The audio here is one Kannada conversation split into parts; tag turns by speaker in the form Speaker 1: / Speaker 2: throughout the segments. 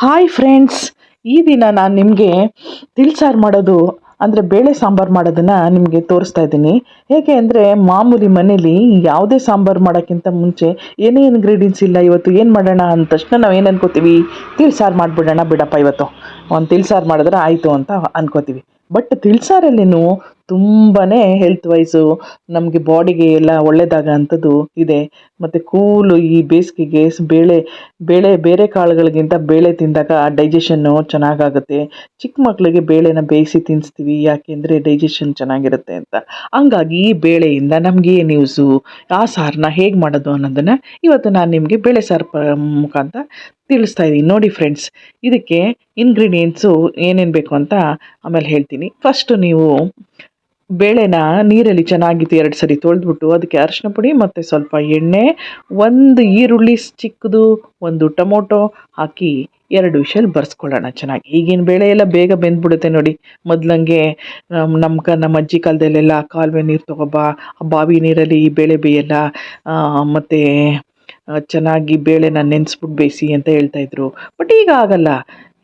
Speaker 1: ಹಾಯ್ ಫ್ರೆಂಡ್ಸ್ ಈ ದಿನ ನಾನು ನಿಮಗೆ ತಿಳಿಸಾರು ಮಾಡೋದು, ಅಂದರೆ ಬೇಳೆ ಸಾಂಬಾರು ಮಾಡೋದನ್ನು ನಿಮಗೆ ತೋರಿಸ್ತಾ ಇದ್ದೀನಿ. ಹೇಗೆ ಅಂದರೆ ಮಾಮೂಲಿ ಮನೇಲಿ ಯಾವುದೇ ಸಾಂಬಾರು ಮಾಡೋಕ್ಕಿಂತ ಮುಂಚೆ ಏನೇ ಇಂಗ್ರೀಡಿಯೆಂಟ್ಸ್ ಇಲ್ಲ, ಇವತ್ತು ಏನು ಮಾಡೋಣ ಅಂದ ತಕ್ಷಣ ನಾವು ಏನು ಅನ್ಕೋತೀವಿ? ತಿಳ್ಸಾರು ಮಾಡಿಬಿಡೋಣ ಬಿಡಪ್ಪ ಇವತ್ತು. ಒಂದು ತಿಳ್ಸಾರು ಮಾಡಿದ್ರೆ ಆಯಿತು ಅಂತ ಅನ್ಕೋತೀವಿ. ಬಟ್ ತಿಳಿಸಾರಲ್ಲಿನೂ ತುಂಬಾ ಹೆಲ್ತ್ ವೈಸು ನಮಗೆ ಬಾಡಿಗೆ ಎಲ್ಲ ಒಳ್ಳೆಯದಾಗಂಥದ್ದು ಇದೆ. ಮತ್ತು ಕೂಲು ಈ ಬೇಸಿಗೆಗೆ ಬೇಳೆ ಬೇಳೆ ಬೇರೆ ಕಾಳುಗಳಿಗಿಂತ ಬೇಳೆ ತಿಂದಾಗ ಡೈಜೆಷನ್ನು ಚೆನ್ನಾಗಾಗುತ್ತೆ. ಚಿಕ್ಕ ಮಕ್ಕಳಿಗೆ ಬೇಳೆನ ಬೇಯಿಸಿ ತಿನ್ನಿಸ್ತೀವಿ ಯಾಕೆಂದರೆ ಡೈಜೆಷನ್ ಚೆನ್ನಾಗಿರುತ್ತೆ ಅಂತ. ಹಂಗಾಗಿ ಈ ಬೇಳೆಯಿಂದ ನಮಗೆ ಏನು ಯೂಸು ಆ ಸಾರನ್ನ ಹೇಗೆ ಮಾಡೋದು ಅನ್ನೋದನ್ನು ಇವತ್ತು ನಾನು ನಿಮಗೆ ಬೇಳೆ ಸಾರು ಮುಖಾಂತರ ತಿಳಿಸ್ತಾ ಇದ್ದೀನಿ ನೋಡಿ ಫ್ರೆಂಡ್ಸ್ ಇದಕ್ಕೆ ಇಂಗ್ರೀಡಿಯೆಂಟ್ಸು ಏನೇನು ಬೇಕು ಅಂತ ಆಮೇಲೆ ಹೇಳ್ತೀನಿ. ಫಸ್ಟು ನೀವು ಬೇಳೆನ ನೀರಲ್ಲಿ ಚೆನ್ನಾಗಿತ್ತು ಎರಡು ಸರಿ ತೊಳೆದ್ಬಿಟ್ಟು ಅದಕ್ಕೆ ಅರಿಶಿನ ಪುಡಿ ಮತ್ತು ಸ್ವಲ್ಪ ಎಣ್ಣೆ, ಒಂದು ಈರುಳ್ಳಿ ಚಿಕ್ಕದು, ಒಂದು ಟೊಮೊಟೊ ಹಾಕಿ ಎರಡು ವಿಷಲ್ ಬರ್ಸ್ಕೊಳ್ಳೋಣ ಚೆನ್ನಾಗಿ. ಈಗಿನ ಬೇಳೆ ಎಲ್ಲ ಬೇಗ ಬೆಂದ್ಬಿಡುತ್ತೆ ನೋಡಿ. ಮೊದಲಂಗೆ ನಮ್ಮ ಕ, ನಮ್ಮ ಅಜ್ಜಿ ಕಾಲದಲ್ಲೆಲ್ಲ ಕಾಲುವೆ ನೀರು ತೊಗೊಬ್ಬ ಬಾವಿ ನೀರಲ್ಲಿ ಈ ಬೇಳೆ ಬೇಯಲ್ಲ ಮತ್ತು ಚೆನ್ನಾಗಿ ಬೇಳೆನ ನೆನೆಸ್ಬಿಟ್ಟು ಬೇಯಿಸಿ ಅಂತ ಹೇಳ್ತಾಯಿದ್ರು ಬಟ್ ಈಗ ಆಗಲ್ಲ.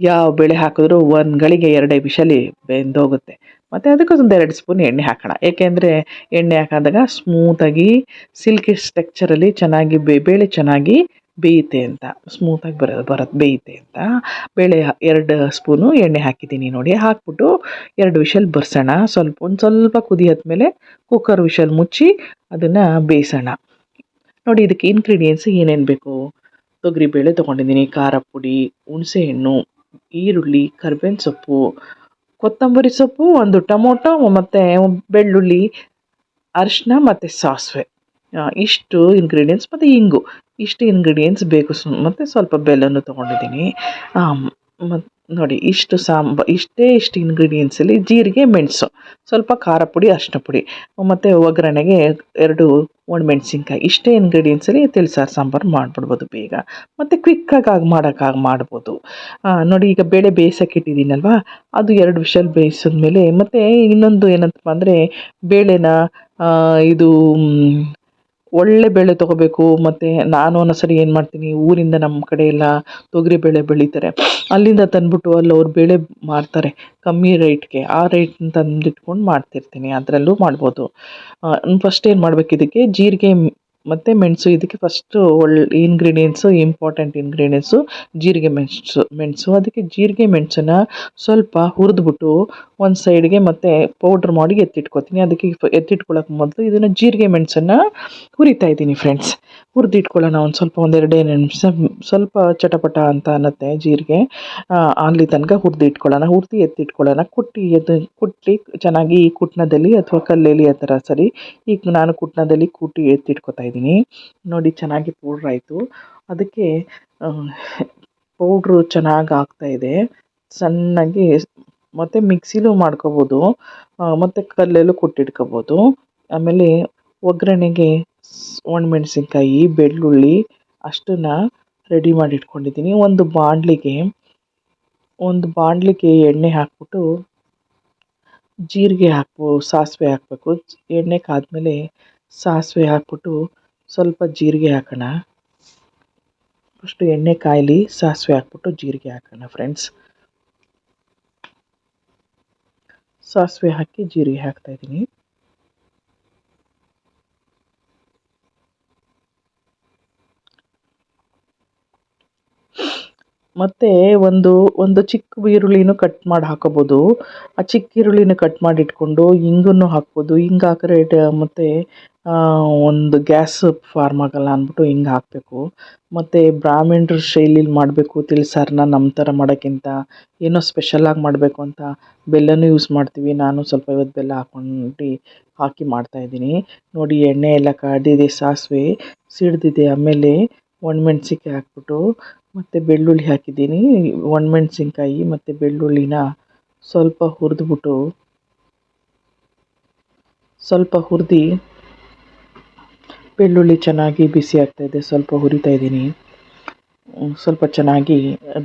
Speaker 1: ಯಾವ ಬೇಳೆ ಹಾಕಿದ್ರು ಒಂದು ಗಳಿಗೆ ಎರಡೇ ವಿಷಲಿ ಬೆಂದೋಗುತ್ತೆ. ಮತ್ತು ಅದಕ್ಕೆ ಒಂದು ಎರಡು ಸ್ಪೂನ್ ಎಣ್ಣೆ ಹಾಕೋಣ. ಏಕೆಂದರೆ ಎಣ್ಣೆ ಹಾಕಿದಾಗ ಸ್ಮೂತಾಗಿ ಸಿಲ್ಕಿ ಸ್ಟ್ರಕ್ಚರಲ್ಲಿ ಚೆನ್ನಾಗಿ ಬೇಳೆ ಚೆನ್ನಾಗಿ ಬೇಯುತ್ತೆ ಅಂತ. ಸ್ಮೂತಾಗಿ ಬರ ಬರತ್ತೆ ಬೇಯುತ್ತೆ ಅಂತ. ಬೇಳೆ ಎರಡು ಸ್ಪೂನು ಎಣ್ಣೆ ಹಾಕಿದ್ದೀನಿ ನೋಡಿ. ಹಾಕ್ಬಿಟ್ಟು ಎರಡು ವಿಷಲ್ ಬರ್ಸೋಣ. ಸ್ವಲ್ಪ, ಒಂದು ಸ್ವಲ್ಪ ಕುದಿ ಮೇಲೆ ಕುಕ್ಕರ್ ವಿಷಲ್ ಮುಚ್ಚಿ ಅದನ್ನು ಬೇಯಿಸೋಣ. ನೋಡಿ, ಇದಕ್ಕೆ ಇನ್ಗ್ರೀಡಿಯೆಂಟ್ಸ್ ಏನೇನು ಬೇಕು? ತೊಗರಿಬೇಳೆ ತೊಗೊಂಡಿದ್ದೀನಿ, ಖಾರ ಪುಡಿ ಹುಣಸೆಹಣ್ಣು ಈರುಳ್ಳಿ, ಕರ್ಬೇವಿನ ಸೊಪ್ಪು, ಕೊತ್ತಂಬರಿ ಸೊಪ್ಪು, ಒಂದು ಟೊಮೊಟೊ, ಮತ್ತು ಬೆಳ್ಳುಳ್ಳಿ ಅರಿಶಿನ ಮತ್ತು ಸಾಸಿವೆ. ಇಷ್ಟು ಇಂಗ್ರೀಡಿಯೆಂಟ್ಸ್ ಮತ್ತು ಇಂಗು. ಇಷ್ಟು ಇಂಗ್ರೀಡಿಯೆಂಟ್ಸ್ ಬೇಕು ಸು, ಮತ್ತು ಸ್ವಲ್ಪ ಬೆಲ್ಲನೂ ತೊಗೊಂಡಿದ್ದೀನಿ. ಮತ್ತು ನೋಡಿ, ಇಷ್ಟು ಸಾಂಬ ಇಷ್ಟೇ ಇಷ್ಟು ಇಂಗ್ರೀಡಿಯೆಂಟ್ಸಲ್ಲಿ ಜೀರಿಗೆ, ಮೆಣಸು, ಸ್ವಲ್ಪ ಖಾರ ಪುಡಿ ಅರಿಶಿನ ಪುಡಿ, ಮತ್ತು ಒಗ್ಗರಣೆಗೆ ಎರಡು ಒಣಮೆಣ್ಸಿನ್ಕಾಯಿ ಇಷ್ಟೇ ಇಂಗ್ರೀಡಿಯೆಂಟ್ಸಲ್ಲಿ ತಿಳಿಸಾರು ಸಾಂಬಾರು ಮಾಡಿಬಿಡ್ಬೋದು ಬೇಗ. ಮತ್ತು ಕ್ವಿಕ್ಕಾಗಿ ಮಾಡೋಕ್ಕಾಗಿ ಮಾಡ್ಬೋದು. ನೋಡಿ, ಈಗ ಬೇಳೆ ಬೇಯಿಸೋಕೆ ಇಟ್ಟಿದ್ದೀನಲ್ವ? ಅದು ಎರಡು ವಿಷಲ್ ಬೇಯಿಸಿದ್ಮೇಲೆ ಮತ್ತು ಇನ್ನೊಂದು ಏನಂತಪ್ಪ ಅಂದರೆ, ಬೇಳೆನ ಇದು ಒಳ್ಳೆ ಬೇಳೆ ತೊಗೋಬೇಕು, ಮತ್ತು ನಾನು ಒಂದೊಂದು ಸರಿ ಏನು ಮಾಡ್ತೀನಿ, ಊರಿಂದ ನಮ್ಮ ಕಡೆ ಎಲ್ಲ ತೊಗರಿಬೇಳೆ ಬೆಳೀತಾರೆ. ಅಲ್ಲಿಂದ ತಂದುಬಿಟ್ಟು ಅಲ್ಲಿ ಅವ್ರು ಬೇಳೆ ಮಾರ್ತಾರೆ, ಕಮ್ಮಿ ರೇಟ್ಗೆ ಆ ರೇಟ್ನ ತಂದಿಟ್ಕೊಂಡು ಮಾಡ್ತಿರ್ತೀನಿ, ಅದರಲ್ಲೂ ಮಾಡ್ಬೋದು. ಫಸ್ಟ್ ಏನು ಮಾಡ್ಬೇಕು ಇದಕ್ಕೆ ಜೀರಿಗೆ ಮತ್ತು ಮೆಣಸು, ಇದಕ್ಕೆ ಫಸ್ಟು ಒಳ್ಳೆ ಇಂಗ್ರೀಡಿಯೆಂಟ್ಸು ಇಂಪಾರ್ಟೆಂಟ್ ಇಂಗ್ರೀಡಿಯೆಂಟ್ಸು ಜೀರಿಗೆ ಮೆಣಸು ಮೆಣಸು. ಅದಕ್ಕೆ ಜೀರಿಗೆ ಮೆಣಸನ್ನ ಸ್ವಲ್ಪ ಹುರಿದ್ಬಿಟ್ಟು ಒಂದು ಸೈಡ್ಗೆ ಮತ್ತು ಪೌಡ್ರ್ ಮಾಡಿ ಎತ್ತಿಟ್ಕೊತೀನಿ. ಅದಕ್ಕೆ ಎತ್ತಿಟ್ಕೊಳ್ಳೋಕೆ ಮೊದಲು ಇದನ್ನು ಜೀರಿಗೆ ಮೆಣಸನ್ನು ಹುರಿತಾ ಇದ್ದೀನಿ ಫ್ರೆಂಡ್ಸ್ ಹುರಿದಿಟ್ಕೊಳ್ಳೋಣ ಒಂದು ಸ್ವಲ್ಪ ಒಂದೆರಡು ನಿಮಿಷ. ಸ್ವಲ್ಪ ಚಟಪಟ ಅಂತ ಅನ್ನತ್ತೆ ಜೀರಿಗೆ. ಅಲ್ಲಿ ತನಕ ಹುರಿದಿಟ್ಕೊಳ್ಳೋಣ ಹುರಿದು ಎತ್ತಿಟ್ಕೊಳ್ಳೋಣ ಕುಟ್ಟಿ ಎದ್ದು, ಕುಟ್ಟಿ ಚೆನ್ನಾಗಿ ಈ ಕುಟ್ನದಲ್ಲಿ ಅಥವಾ ಕಲ್ಲಲ್ಲಿ ಆ ಥರ ಸರಿ, ಈಗ ನಾನು ಕುಟ್ನದಲ್ಲಿ ಕುಟ್ಟಿ ಎತ್ತಿಟ್ಕೊತಾ ಇದ್ದೀನಿ. ನೋಡಿ, ಚೆನ್ನಾಗಿ ಪೌಡ್ರ್ ಆಯಿತು. ಅದಕ್ಕೆ ಪೌಡ್ರು ಚೆನ್ನಾಗಿ ಇದೆ. ಸಣ್ಣಗೆ ಮತ್ತು ಮಿಕ್ಸಿಲೂ ಮಾಡ್ಕೋಬೋದು. ಮತ್ತು ಕಲ್ಲಲ್ಲೂ ಕೊಟ್ಟಿಟ್ಕೋಬೋದು. ಆಮೇಲೆ ಒಗ್ಗರಣೆಗೆ ಒಣಮೆಣಸಿನ್ಕಾಯಿ, ಬೆಳ್ಳುಳ್ಳಿ ಅಷ್ಟನ್ನು ರೆಡಿ ಮಾಡಿ ಇಟ್ಕೊಂಡಿದ್ದೀನಿ ಒಂದು ಬಾಣಲಿಗೆ ಒಂದು ಬಾಣಲಿಗೆ ಎಣ್ಣೆ ಹಾಕ್ಬಿಟ್ಟು ಜೀರಿಗೆ ಹಾಕ್ಬೋ, ಸಾಸಿವೆ ಹಾಕಬೇಕು. ಎಣ್ಣೆ ಕಾದ್ಮೇಲೆ ಸಾಸಿವೆ ಹಾಕ್ಬಿಟ್ಟು ಸ್ವಲ್ಪ ಜೀರಿಗೆ ಹಾಕೋಣ. ಫಸ್ಟು ಎಣ್ಣೆ ಕಾಯಲಿ ಸಾಸಿವೆ ಹಾಕ್ಬಿಟ್ಟು ಜೀರಿಗೆ ಹಾಕೋಣ ಫ್ರೆಂಡ್ಸ್ ಸಾಸಿವೆ ಹಾಕಿ ಜೀರಿಗೆ ಹಾಕ್ತಾಯಿದ್ದೀನಿ ಮತ್ತು ಒಂದು ಒಂದು ಚಿಕ್ಕ ಈರುಳ್ಳಿನೂ ಕಟ್ ಮಾಡಿ ಹಾಕೋಬೋದು. ಆ ಚಿಕ್ಕ ಈರುಳ್ಳಿನ ಕಟ್ ಮಾಡಿ ಇಟ್ಕೊಂಡು ಇಂಗನ್ನು ಹಾಕ್ಬೋದು. ಹಿಂಗೆ ಹಾಕಿದ್ರೆ ಮತ್ತು ಒಂದು ಗ್ಯಾಸ್ ಫಾರ್ಮ್ ಆಗೋಲ್ಲ ಅಂದ್ಬಿಟ್ಟು ಹಿಂಗೆ ಹಾಕಬೇಕು. ಮತ್ತು ಬ್ರಾಹ್ಮಣರ ಶೈಲಿಲಿ ಮಾಡಬೇಕು ತಿಳಿಸಾರನ್ನ ನಮ್ಮ ಥರ ಮಾಡೋಕ್ಕಿಂತ ಏನೋ ಸ್ಪೆಷಲಾಗಿ ಮಾಡಬೇಕು ಅಂತ ಬೆಲ್ಲನೂ ಯೂಸ್ ಮಾಡ್ತೀವಿ. ನಾನು ಸ್ವಲ್ಪ ಇವತ್ತು ಬೆಲ್ಲ ಹಾಕ್ಕೊಂಡು ಹಾಕಿ ಮಾಡ್ತಾಯಿದ್ದೀನಿ ನೋಡಿ, ಎಣ್ಣೆ ಎಲ್ಲ ಕಾದಿದೆ ಸಾಸಿವೆ ಸಿಡ್ದಿದೆ. ಆಮೇಲೆ ಒಣಮೆಣ್ಸಿಕಾಯಿ ಹಾಕ್ಬಿಟ್ಟು ಮತ್ತು ಬೆಳ್ಳುಳ್ಳಿ ಹಾಕಿದ್ದೀನಿ. ಒಣಮೆಣ್ಸಿನ್ಕಾಯಿ ಮತ್ತು ಬೆಳ್ಳುಳ್ಳಿನ ಸ್ವಲ್ಪ ಹುರಿದ್ಬಿಟ್ಟು, ಸ್ವಲ್ಪ ಹುರಿದು ಬೆಳ್ಳುಳ್ಳಿ ಚೆನ್ನಾಗಿ ಬಿಸಿ ಆಗ್ತಾಯಿದೆ ಸ್ವಲ್ಪ ಹುರಿತಾ ಇದ್ದೀನಿ. ಸ್ವಲ್ಪ ಚೆನ್ನಾಗಿ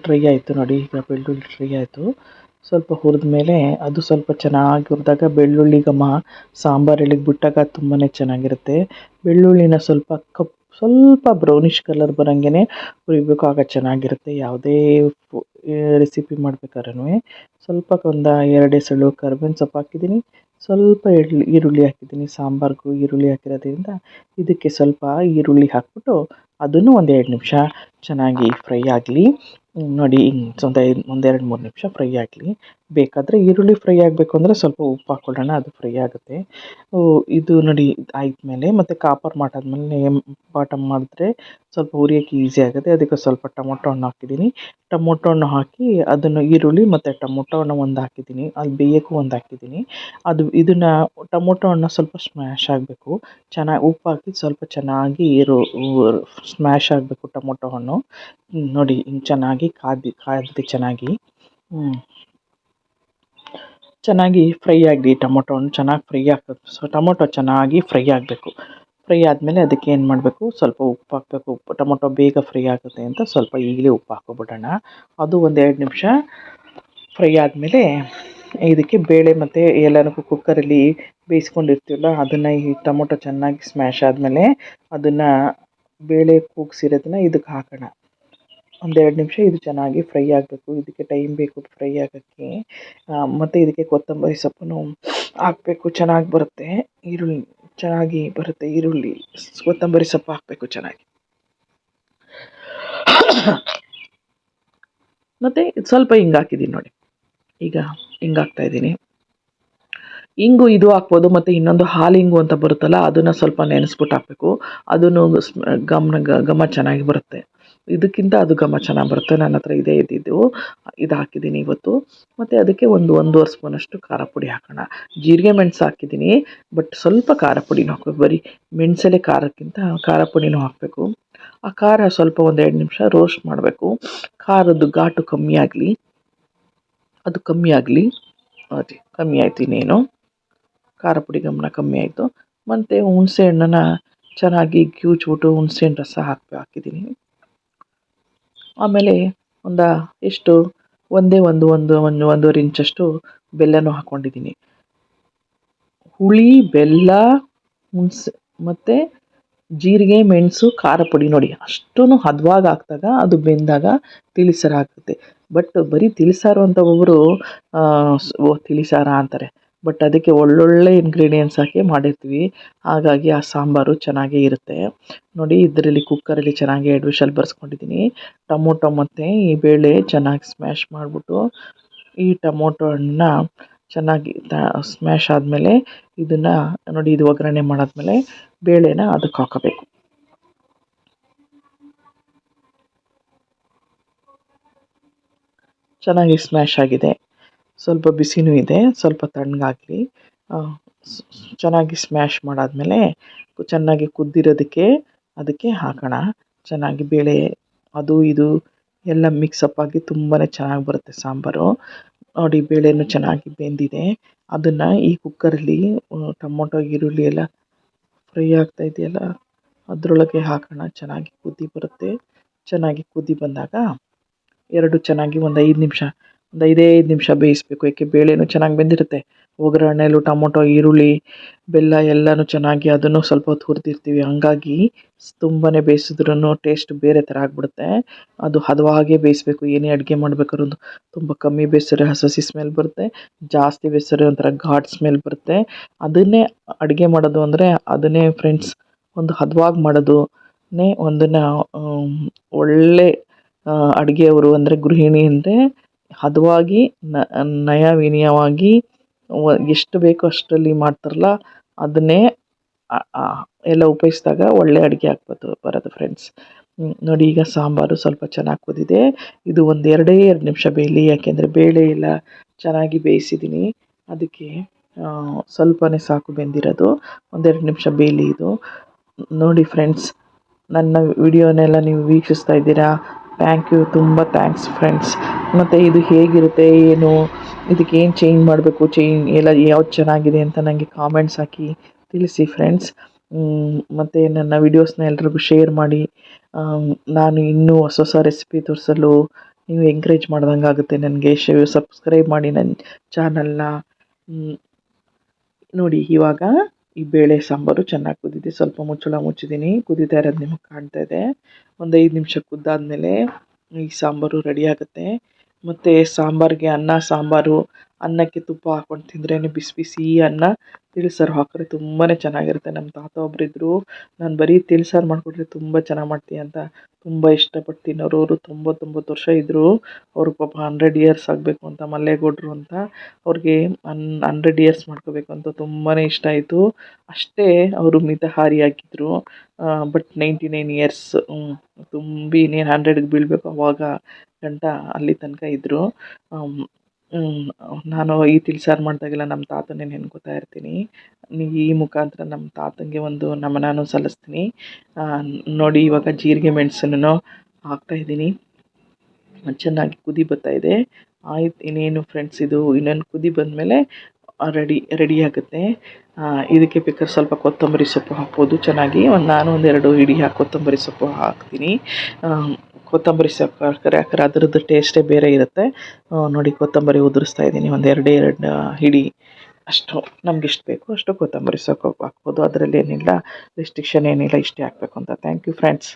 Speaker 1: ಡ್ರೈ ಆಯಿತು ನೋಡಿ. ಈಗ ಬೆಳ್ಳುಳ್ಳಿ ಡ್ರೈ ಆಯಿತು. ಸ್ವಲ್ಪ ಹುರಿದ ಮೇಲೆ ಅದು ಸ್ವಲ್ಪ ಚೆನ್ನಾಗಿ ಹುರಿದಾಗ ಬೆಳ್ಳುಳ್ಳಿ ಘಮ ಎಳಿಗೆ ಬಿಟ್ಟಾಗ ತುಂಬಾ ಚೆನ್ನಾಗಿರುತ್ತೆ. ಬೆಳ್ಳುಳ್ಳಿನ ಸ್ವಲ್ಪ ಕಪ್ಪು ಸ್ವಲ್ಪ ಬ್ರೌನಿಷ್ ಕಲರ್ ಬರೋಂಗೆ ಹುರಿಬೇಕು, ಆಗ ಚೆನ್ನಾಗಿರುತ್ತೆ. ಯಾವುದೇ ರೆಸಿಪಿ ಮಾಡ್ಬೇಕಾದ್ರೂ ಸ್ವಲ್ಪ ಒಂದು ಎರಡು ಎಸಳು ಕರ್ಬೇವಿನ ಸೊಪ್ಪು ಹಾಕಿದ್ದೀನಿ. ಸ್ವಲ್ಪ ಈರುಳ್ಳಿ ಈರುಳ್ಳಿ ಹಾಕಿದ್ದೀನಿ. ಸಾಂಬಾರ್ಗೂ ಈರುಳ್ಳಿ ಹಾಕಿರೋದ್ರಿಂದ ಇದಕ್ಕೆ ಸ್ವಲ್ಪ ಈರುಳ್ಳಿ ಹಾಕ್ಬಿಟ್ಟು ಅದನ್ನು ಒಂದು ಎರಡು ನಿಮಿಷ ಚೆನ್ನಾಗಿ ಫ್ರೈ ಆಗಲಿ. ನೋಡಿ ಒಂದು ಒಂದೆರಡು ಮೂರು ನಿಮಿಷ ಫ್ರೈ ಆಗಲಿ. ಬೇಕಾದರೆ ಈರುಳ್ಳಿ ಫ್ರೈ ಆಗಬೇಕು ಅಂದರೆ ಸ್ವಲ್ಪ ಉಪ್ಪು ಹಾಕ್ಕೊಳ್ಳೋಣ ಅದು ಫ್ರೈ ಆಗುತ್ತೆ. ಇದು ನೋಡಿ ಆದ್ಮೇಲೆ ಮತ್ತು ಕಾಪರ್ ಮಾಡಾದ್ಮೇಲೆ ಬಾಟಮ್ ಮಾಡಿದ್ರೆ ಸ್ವಲ್ಪ ಹುರಿಯೋಕ್ಕೆ ಈಸಿ ಆಗುತ್ತೆ. ಅದಕ್ಕೆ ಸ್ವಲ್ಪ ಟೊಮೊಟೊ ಹಣ್ಣು ಹಾಕಿದ್ದೀನಿ. ಟೊಮೊಟೊ ಹಣ್ಣು ಹಾಕಿ ಅದನ್ನು ಈರುಳ್ಳಿ ಮತ್ತು ಟೊಮೊಟೊ ಹಣ್ಣು ಒಂದು ಹಾಕಿದ್ದೀನಿ. ಅಲ್ಲಿ ಬೇಯೋಕ್ಕೂ ಒಂದು ಹಾಕಿದ್ದೀನಿ. ಅದು ಇದನ್ನು ಟೊಮೊಟೊ ಹಣ್ಣು ಸ್ವಲ್ಪ ಸ್ಮ್ಯಾಶ್ ಆಗಬೇಕು. ಚೆನ್ನಾಗಿ ಉಪ್ಪು ಹಾಕಿ ಸ್ವಲ್ಪ ಚೆನ್ನಾಗಿ ಸ್ಮ್ಯಾಶ್ ಆಗಬೇಕು ಟೊಮೊಟೊ ಹಣ್ಣು. ನೋಡಿ ಹಿಂಗೆ ಚೆನ್ನಾಗಿ ಕಾದಿ ಕಾದಿದೆ ಚೆನ್ನಾಗಿ. ಹ್ಞೂ ಚೆನ್ನಾಗಿ ಫ್ರೈ ಆಗಲಿ, ಟೊಮೊಟೊ ಹಣ್ಣು ಚೆನ್ನಾಗಿ ಫ್ರೈ ಆಗ್ತದೆ ಸೊ ಟೊಮೊಟೊ ಚೆನ್ನಾಗಿ ಫ್ರೈ ಆಗಬೇಕು. ಫ್ರೈ ಆದಮೇಲೆ ಅದಕ್ಕೆ ಏನು ಮಾಡಬೇಕು? ಸ್ವಲ್ಪ ಉಪ್ಪು ಹಾಕಬೇಕು. ಉಪ್ಪು, ಟೊಮೊಟೊ ಬೇಗ ಫ್ರೈ ಆಗುತ್ತೆ ಅಂತ ಸ್ವಲ್ಪ ಈಗಲೇ ಉಪ್ಪು ಹಾಕೋಬಿಡೋಣ ಅದು ಒಂದು ಎರಡು ನಿಮಿಷ. ಫ್ರೈ ಆದಮೇಲೆ ಇದಕ್ಕೆ ಬೇಳೆ ಮತ್ತು ಎಲ್ಲನಕ್ಕೂ ಕುಕ್ಕರಲ್ಲಿ ಬೇಯಿಸ್ಕೊಂಡಿರ್ತೀವಲ್ಲ, ಅದನ್ನು ಈ ಟೊಮೊಟೊ ಚೆನ್ನಾಗಿ ಸ್ಮ್ಯಾಶ್ ಆದಮೇಲೆ ಅದನ್ನು ಬೇಳೆ ಕೂಗಿಸಿರೋದನ್ನ ಇದಕ್ಕೆ ಹಾಕೋಣ. ಒಂದೆರಡು ನಿಮಿಷ ಇದು ಚೆನ್ನಾಗಿ ಫ್ರೈ ಆಗಬೇಕು. ಇದಕ್ಕೆ ಟೈಮ್ ಬೇಕು ಫ್ರೈ ಆಗೋಕ್ಕೆ. ಮತ್ತು ಇದಕ್ಕೆ ಕೊತ್ತಂಬರಿ ಸೊಪ್ಪನ್ನು ಹಾಕಬೇಕು. ಚೆನ್ನಾಗಿ ಬರುತ್ತೆ. ಈರುಳ್ಳಿ ಚೆನ್ನಾಗಿ ಬರುತ್ತೆ. ಈರುಳ್ಳಿ ಕೊತ್ತಂಬರಿ ಸೊಪ್ಪು ಹಾಕಬೇಕು ಚೆನ್ನಾಗಿ. ಮತ್ತು ಸ್ವಲ್ಪ ಹಿಂಗೆ ಹಾಕಿದ್ದೀನಿ ನೋಡಿ. ಈಗ ಹಿಂಗೆ ಹಾಕ್ತಾ ಇದ್ದೀನಿ. ಇಂಗು ಇದು ಹಾಕ್ಬೋದು, ಮತ್ತು ಇನ್ನೊಂದು ಹಾಲಿಂಗು ಅಂತ ಬರುತ್ತಲ್ಲ, ಅದನ್ನು ಸ್ವಲ್ಪ ನೆನೆಸ್ಬಿಟ್ಟು ಹಾಕಬೇಕು. ಅದನ್ನು ಗಮನ ಗ- ಘಮ ಚೆನ್ನಾಗಿ ಬರುತ್ತೆ. ಇದಕ್ಕಿಂತ ಅದು ಘಮ ಚೆನ್ನಾಗಿ ಬರುತ್ತೆ. ನನ್ನ ಹತ್ರ ಇದೇ ಇದ್ದಿದ್ದು. ಇದು ಹಾಕಿದ್ದೀನಿ ಇವತ್ತು. ಮತ್ತು ಅದಕ್ಕೆ ಒಂದು ಒಂದೂವರೆ ಸ್ಪೂನಷ್ಟು ಖಾರ ಪುಡಿ ಹಾಕೋಣ. ಜೀರಿಗೆ ಮೆಣಸು ಹಾಕಿದ್ದೀನಿ. ಬಟ್ ಸ್ವಲ್ಪ ಖಾರ ಪುಡಿನೂ ಹಾಕಬೇಕು. ಬರೀ ಮೆಣಸಲ್ಲೇ ಖಾರಕ್ಕಿಂತ ಖಾರ ಪುಡಿನೂ ಹಾಕಬೇಕು. ಆ ಖಾರ ಸ್ವಲ್ಪ ಒಂದು ಎರಡು ನಿಮಿಷ ರೋಸ್ಟ್ ಮಾಡಬೇಕು. ಖಾರದ್ದು ಘಾಟು ಕಮ್ಮಿ ಆಗಲಿ. ಅದು ಕಮ್ಮಿ ಆಗಲಿ. ಅದೇ, ಕಮ್ಮಿ ಆಯ್ತು ಇನ್ನೇನು. ಖಾರ ಪುಡಿ ಗಮನ ಕಮ್ಮಿ ಆಯಿತು. ಮತ್ತು ಹುಣಸೆ ಹಣ್ಣನ್ನು ಚೆನ್ನಾಗಿ ಕ್ಯೂಚ್ಬಿಟ್ಟು ಹುಣಸೆ ಹಣ್ಣು ರಸ ಹಾಕಿ ಹಾಕಿದ್ದೀನಿ. ಆಮೇಲೆ ಒಂದು ಎಷ್ಟು, ಒಂದೇ ಒಂದು ಒಂದು ಒಂದು, ಒಂದೂವರೆ ಇಂಚಷ್ಟು ಬೆಲ್ಲನೂ ಹಾಕ್ಕೊಂಡಿದ್ದೀನಿ ಹುಳಿ, ಬೆಲ್ಲ, ಹುಣ್ಸೆ ಮತ್ತು ಜೀರಿಗೆ, ಮೆಣಸು, ಖಾರ ಪುಡಿ ನೋಡಿ ಅಷ್ಟೂ ಹದವಾಗಿ ಹಾಕಿದಾಗ ಅದು ಬೆಂದಾಗ ತಿಳಿಸಾರು ಆಗುತ್ತೆ ಬಟ್ ಬರೀ ತಿಳಿಸಾರು ಅಂತ ಒಬ್ಬರು ಓ, ತಿಳಿಸಾರ ಅಂತಾರೆ. ಬಟ್ ಅದಕ್ಕೆ ಒಳ್ಳೊಳ್ಳೆ ಇಂಗ್ರೀಡಿಯೆಂಟ್ಸ್ ಹಾಕಿ ಮಾಡಿರ್ತೀವಿ. ಹಾಗಾಗಿ ಆ ಸಾಂಬಾರು ಚೆನ್ನಾಗೇ ಇರುತ್ತೆ. ನೋಡಿ, ಇದರಲ್ಲಿ ಕುಕ್ಕರಲ್ಲಿ ಚೆನ್ನಾಗಿ ಎರಡು ವಿಷಲ್ ಬರ್ಸ್ಕೊಂಡಿದ್ದೀನಿ. ಟೊಮೊಟೊ ಮತ್ತು ಈ ಬೇಳೆ ಚೆನ್ನಾಗಿ ಸ್ಮ್ಯಾಶ್ ಮಾಡಿಬಿಟ್ಟು ಈ ಟೊಮೊಟೊ ಹಣ್ಣನ್ನ ಚೆನ್ನಾಗಿ ಸ್ಮ್ಯಾಶ್ ಆದಮೇಲೆ ಇದನ್ನು ನೋಡಿ, ಇದು ಒಗ್ಗರಣೆ ಮಾಡಾದ್ಮೇಲೆ ಬೇಳೆನ ಅದಕ್ಕೆ ಹಾಕೋಬೇಕು. ಚೆನ್ನಾಗಿ ಸ್ಮ್ಯಾಶ್ ಆಗಿದೆ. ಸ್ವಲ್ಪ ಬಿಸಿನೂ ಇದೆ, ಸ್ವಲ್ಪ ತಣ್ಣಗಾಗಲಿ. ಚೆನ್ನಾಗಿ ಸ್ಮ್ಯಾಶ್ ಮಾಡಾದಮೇಲೆ ಚೆನ್ನಾಗಿ ಕುದ್ದಿರೋದಕ್ಕೆ ಅದಕ್ಕೆ ಹಾಕೋಣ. ಚೆನ್ನಾಗಿ ಬೇಳೆ, ಅದು, ಇದು ಎಲ್ಲ ಮಿಕ್ಸಪ್ ಆಗಿ ತುಂಬಾ ಚೆನ್ನಾಗಿ ಬರುತ್ತೆ ಸಾಂಬಾರು. ನೋಡಿ, ಬೇಳೆನೂ ಚೆನ್ನಾಗಿ ಬೆಂದಿದೆ. ಅದನ್ನು ಈ ಕುಕ್ಕರಲ್ಲಿ ಟೊಮೊಟೊ, ಈರುಳ್ಳಿ ಎಲ್ಲ ಫ್ರೈ ಆಗ್ತಾ ಇದೆಯಲ್ಲ, ಅದರೊಳಗೆ ಹಾಕೋಣ. ಚೆನ್ನಾಗಿ ಕುದಿ ಬರುತ್ತೆ. ಚೆನ್ನಾಗಿ ಕುದಿ ಬಂದಾಗ ಎರಡು ಚೆನ್ನಾಗಿ ಒಂದು ಐದು ನಿಮಿಷ ಒಂದು ಐದೈದು ನಿಮಿಷ ಬೇಯಿಸ್ಬೇಕು ಯಾಕೆ ಬೇಳೆನೂ ಚೆನ್ನಾಗಿ ಬೆಂದಿರುತ್ತೆ. ಒಗ್ಗರಣೆಲು ಟೊಮೊಟೊ, ಈರುಳ್ಳಿ, ಬೆಲ್ಲ ಎಲ್ಲನೂ ಚೆನ್ನಾಗಿ ಅದನ್ನು ಸ್ವಲ್ಪ ಹೊತ್ತು ಹುರಿದಿರ್ತೀವಿ. ಹಂಗಾಗಿ ತುಂಬಾ ಬೇಯಿಸಿದ್ರೂ ಟೇಸ್ಟ್ ಬೇರೆ ಥರ ಆಗಿಬಿಡುತ್ತೆ. ಅದು ಹದವಾಗೇ ಬೇಯಿಸ್ಬೇಕು, ಏನೇ ಅಡುಗೆ ಮಾಡಬೇಕಾದ್ರೂ ತುಂಬ ಕಮ್ಮಿ ಬೇಯಿಸಿದ್ರೆ ಹಸಿ ಸ್ಮೆಲ್ ಬರುತ್ತೆ, ಜಾಸ್ತಿ ಬೇಯಿಸಿದ್ರೆ ಒಂಥರ ಘಾಟ್ ಸ್ಮೆಲ್ ಬರುತ್ತೆ. ಅದನ್ನೇ ಅಡುಗೆ ಮಾಡೋದು ಅಂದರೆ ಅದನ್ನೇ ಫ್ರೆಂಡ್ಸ್ ಒಂದು ಹದವಾಗಿ ಮಾಡೋದುನೇ ಒಂದನ್ನು ಒಳ್ಳೆ ಅಡುಗೆಯವರು ಅಂದರೆ ಗೃಹಿಣಿ ಅಂದರೆ ಹದವಾಗಿ ನಯ ವಿನಯವಾಗಿ ಎಷ್ಟು ಬೇಕೋ ಅಷ್ಟರಲ್ಲಿ ಮಾಡ್ತಾರಲ್ಲ, ಅದನ್ನೇ ಎಲ್ಲ ಉಪಯೋಗಿಸಿದಾಗ ಒಳ್ಳೆ ಅಡುಗೆ ಆಗ್ಬೋದು ಬರೋದು ಫ್ರೆಂಡ್ಸ್ ನೋಡಿ ಈಗ ಸಾಂಬಾರು ಸ್ವಲ್ಪ ಚೆನ್ನಾಗಿ ಕುದಿದೆ. ಇದು ಒಂದು ಎರಡೇ ಎರಡು ನಿಮಿಷ ಬೇಯಲಿ, ಯಾಕೆಂದರೆ ಬೇಳೆ ಎಲ್ಲ ಚೆನ್ನಾಗಿ ಬೇಯಿಸಿದ್ದೀನಿ ಅದಕ್ಕೆ ಸ್ವಲ್ಪನೇ ಸಾಕು ಬೆಂದಿರೋದು. ಒಂದೆರಡು ನಿಮಿಷ ಬೇಯಲಿ ಇದು. ನೋಡಿ ಫ್ರೆಂಡ್ಸ್ ನನ್ನ ವಿಡಿಯೋನೆಲ್ಲ ನೀವು ವೀಕ್ಷಿಸ್ತಾ ಇದ್ದೀರಾ? ಥ್ಯಾಂಕ್ ಯು ತುಂಬ ಥ್ಯಾಂಕ್ಸ್ ಫ್ರೆಂಡ್ಸ್ ಮತ್ತು ಇದು ಹೇಗಿರುತ್ತೆ, ಏನು ಇದಕ್ಕೆ ಏನು ಚೇಂಜ್ ಮಾಡಬೇಕು ಚೇಂಜ್ ಎಲ್ಲ ಯಾವ್ದು ಚೆನ್ನಾಗಿದೆ ಅಂತ ನನಗೆ ಕಾಮೆಂಟ್ಸ್ ಹಾಕಿ ತಿಳಿಸಿ ಫ್ರೆಂಡ್ಸ್ ಮತ್ತು ನನ್ನ ವಿಡಿಯೋಸ್ನ ಎಲ್ರಿಗೂ ಶೇರ್ ಮಾಡಿ. ನಾನು ಇನ್ನೂ ಹೊಸ ಹೊಸ ರೆಸಿಪಿ ತೋರಿಸಲು ನೀವು ಎಂಕರೇಜ್ ಮಾಡ್ದಂಗೆ ಆಗುತ್ತೆ ನನಗೆ. ಶೇ ಸಬ್ಸ್ಕ್ರೈಬ್ ಮಾಡಿ ನನ್ನ ಚಾನಲ್ನ ನೋಡಿ ಇವಾಗ ಈ ಬೇಳೆ ಸಾಂಬಾರು ಚೆನ್ನಾಗಿ ಕುದಿದೆ. ಸ್ವಲ್ಪ ಮುಚ್ಚಳ ಮುಚ್ಚಿದ್ದೀನಿ ಕುದೀತಾ ಇರೋದು ನಿಮಗೆ ಕಾಣ್ತಾ ಇದೆ. ಒಂದು ಐದು ನಿಮಿಷ ಕುದ್ದಾದ್ಮೇಲೆ ಈ ಸಾಂಬಾರು ರೆಡಿ ಆಗುತ್ತೆ. ಮತ್ತು ಸಾಂಬಾರಿಗೆ ಅನ್ನ, ಸಾಂಬಾರು ಅನ್ನಕ್ಕೆ ತುಪ್ಪ ಹಾಕ್ಕೊಂಡು ತಿಂದ್ರೇ ಬಿಸಿ ಬಿಸಿ ಅನ್ನ ತಿಳಿಸಾರು ಹಾಕಿದ್ರೆ ತುಂಬಾ ಚೆನ್ನಾಗಿರುತ್ತೆ. ನಮ್ಮ ತಾತ ಒಬ್ಬರಿದ್ದರು ನಾನು ಬರೀ ತಿಳಿಸಾರು ಮಾಡಿಕೊಟ್ರೆ ತುಂಬ ಚೆನ್ನಾಗಿ ಮಾಡ್ತೀಯ ಅಂತ ತುಂಬ ಇಷ್ಟಪಟ್ಟು ತಿನ್ನೋರು. ಅವರು ತೊಂಬತ್ತೊಂಬತ್ತು ವರ್ಷ ಇದ್ದರು ಅವರು ಪಾಪ ಹಂಡ್ರೆಡ್ ಇಯರ್ಸ್ ಆಗಬೇಕು ಅಂತ, ಮಲ್ಲೇಗೌಡರು ಅಂತ ಅವ್ರಿಗೆ ಅನ್ ಹಂಡ್ರೆಡ್ ಇಯರ್ಸ್ ಮಾಡ್ಕೋಬೇಕು ಅಂತ ತುಂಬಾ ಇಷ್ಟ ಆಯಿತು. ಅಷ್ಟೇ ಅವರು ಮಿತಹಾರಿ ಹಾಕಿದ್ರು ಬಟ್ ನೈಂಟಿ ನೈನ್ ಇಯರ್ಸ್ ತುಂಬಿ ಇನ್ನೇನು ಹಂಡ್ರೆಡ್ಗೆ ಬೀಳಬೇಕು ಅವಾಗ ಗಂಟ ಅಲ್ಲಿ ತನಕ ಇದ್ದರು ನಾನು ಈ ತಿಳಿಸಾರು ಮಾಡಿದಾಗೆಲ್ಲ ನಮ್ಮ ತಾತನೇ ನೆನ್ಕೋತಾ ಇರ್ತೀನಿ. ಈ ಮುಖಾಂತರ ನಮ್ಮ ತಾತನಿಗೆ ಒಂದು ನಮನನೂ ಸಲ್ಲಿಸ್ತೀನಿ. ನೋಡಿ ಇವಾಗ ಜೀರಿಗೆ ಮೆಣಸನ್ನು ಹಾಕ್ತಾಯಿದ್ದೀನಿ ಚೆನ್ನಾಗಿ ಕುದಿ ಬರ್ತಾ ಇದೆ. ಆಯ್ತು, ಇನ್ನೇನು ಫ್ರೆಂಡ್ಸ್ ಇದು ಇನ್ನೊಂದು ಕುದಿ ಬಂದಮೇಲೆ ರೆಡಿ ರೆಡಿ ಆಗುತ್ತೆ. ಇದಕ್ಕೆ ಬೇಕಾದ್ರೆ ಸ್ವಲ್ಪ ಕೊತ್ತಂಬರಿ ಸೊಪ್ಪು ಹಾಕ್ಬೋದು. ಚೆನ್ನಾಗಿ ಒಂದು ನಾನು ಒಂದೆರಡು ಹಿಡಿ ಹಾಕಿ ಕೊತ್ತಂಬರಿ ಸೊಪ್ಪು ಹಾಕ್ತೀನಿ. ಕೊತ್ತಂಬರಿ ಸೊಪ್ಪು ಹಾಕ್ತಾರೆ. ಯಾಕಂದ್ರೆ ಅದರದ್ದು ಟೇಸ್ಟೇ ಬೇರೆ ಇರುತ್ತೆ. ನೋಡಿ ಕೊತ್ತಂಬರಿ ಉದುರಿಸ್ತಾ ಇದ್ದೀನಿ. ಒಂದು ಎರಡೇ ಎರಡು ಹಿಡಿ ಅಷ್ಟು. ನಮ್ಗೆ ಇಷ್ಟು ಬೇಕು ಅಷ್ಟು ಕೊತ್ತಂಬರಿ ಸೊಪ್ಪು ಹಾಕ್ಬೋದು. ಅದರಲ್ಲಿ ಏನಿಲ್ಲ ರೆಸ್ಟ್ರಿಕ್ಷನ್ ಏನಿಲ್ಲ, ಇಷ್ಟೇ ಹಾಕ್ಬೇಕು ಅಂತ. Thank you friends